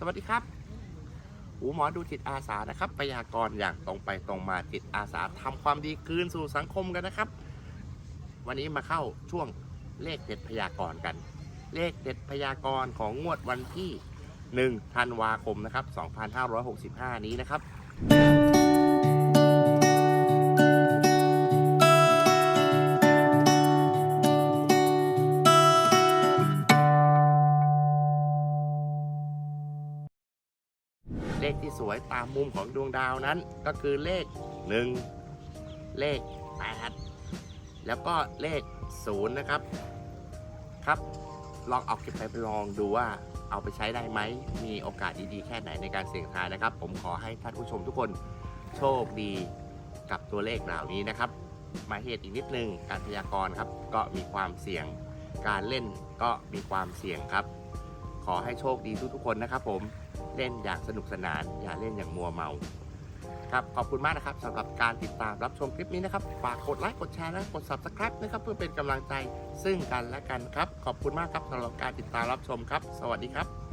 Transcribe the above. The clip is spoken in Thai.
สวัสดีครับหูหมอดูจิตอาสานะครับพยากรณ์อย่างตรงไปตรงมาจิตอาสาทำความดีคืนสู่สังคมกันนะครับ วันนี้มาเข้าช่วงเลขเด็ดพยากรณ์กัน เลขเด็ดพยากรณ์ของงวดวันที่1ธันวาคมนะครับ 2565 นี้นะครับ ขที่สวยตามมุมของดวงดาวนั้น ก็คือเลข 1 เลข 8 แล้วก็เลข 0 นะครับ ครับลองเอาเก็บไปลองดูว่าเอาไปใช้ได้ไหม มีโอกาสดีๆแค่ไหนในการเสี่ยงทายนะครับ ผมขอให้ท่านผู้ชมทุกคนโชคดีกับตัวเลขเหล่านี้นะครับ มาเหตุอีกนิดนึงการพยากรณ์ครับ ก็มีความเสี่ยง การเล่นก็มีความเสี่ยงครับ ขอให้โชคดีทุกๆคนนะครับผม เล่นอย่างสนุกสนาน อย่าเล่นอย่างมัวเมา ครับขอบคุณมากนะครับสำหรับการติดตามรับชมคลิปนี้นะครับฝากกดไลค์กดแชร์และกด subscribe นะครับเพื่อเป็นกำลังใจซึ่งกันและกันครับ ขอบคุณมากครับสำหรับการติดตามรับชมครับ สวัสดีครับ